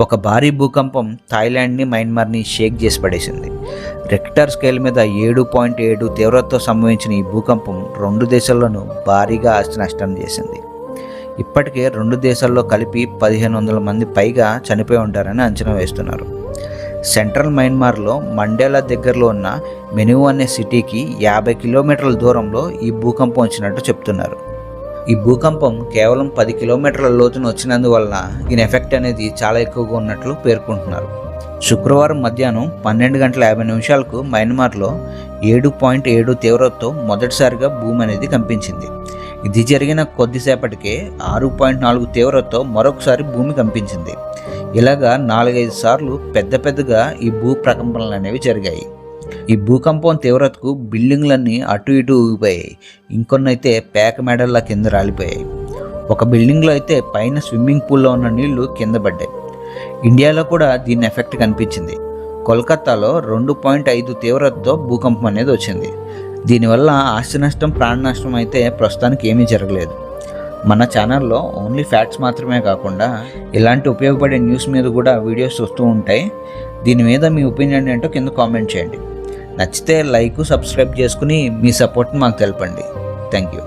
ఒక భారీ భూకంపం థాయిలాండ్ని మయన్మార్ని షేక్ చేసి పడేసింది. రెక్టర్ స్కేల్ మీద ఏడు పాయింట్ ఏడు తీవ్రతతో సంభవించిన ఈ భూకంపం రెండు దేశాల్లోనూ భారీగా ఆస్తి నష్టం చేసింది. ఇప్పటికే రెండు దేశాల్లో కలిపి పదిహేను వందల మంది పైగా చనిపోయి ఉంటారని అంచనా వేస్తున్నారు. సెంట్రల్ మయన్మార్లో మండేలా దగ్గరలో ఉన్న మెను అనే సిటీకి యాభై కిలోమీటర్ల దూరంలో ఈ భూకంపం వచ్చినట్టు చెప్తున్నారు. ఈ భూకంపం కేవలం పది కిలోమీటర్ల లోతున వచ్చినందువల్ల దీని ఎఫెక్ట్ అనేది చాలా ఎక్కువగా ఉన్నట్లు పేర్కొంటున్నారు. శుక్రవారం మధ్యాహ్నం పన్నెండు గంటల యాభై నిమిషాలకు మయన్మార్లో ఏడు పాయింట్ ఏడు తీవ్రతతో మొదటిసారిగా భూమి అనేది కంపించింది. ఇది జరిగిన కొద్దిసేపటికే ఆరు పాయింట్ నాలుగు తీవ్రతతో మరొకసారి భూమి కంపించింది. ఇలాగా నాలుగైదు సార్లు పెద్ద పెద్దగా ఈ భూ ప్రకంపనలు అనేవి జరిగాయి. ఈ భూకంపం తీవ్రతకు బిల్డింగ్లన్నీ అటు ఇటు ఊగిపోయాయి. ఇంకొన్నైతే పేక మెడల్లా కింద రాలిపోయాయి. ఒక బిల్డింగ్లో అయితే పైన స్విమ్మింగ్ పూల్లో ఉన్న నీళ్ళు కింద పడ్డాయి. ఇండియాలో కూడా దీని ఎఫెక్ట్ కనిపించింది. కోల్కతాలో రెండు పాయింట్ ఐదు తీవ్రతతో భూకంపం అనేది వచ్చింది. దీనివల్ల ఆస్తి నష్టం ప్రాణ నష్టం అయితే ప్రస్తుతానికి ఏమీ జరగలేదు. మన ఛానల్లో ఓన్లీ ఫ్యాక్ట్స్ మాత్రమే కాకుండా ఇలాంటి ఉపయోగపడే న్యూస్ మీద కూడా వీడియోస్ వస్తూ ఉంటాయి. దీని మీద మీ ఒపీనియన్ ఏంటో కింద కామెంట్ చేయండి. నచ్చితే లైక్ సబ్స్క్రైబ్ చేసుకుని మీ సపోర్ట్ని మాకు తెలపండి. Thank you.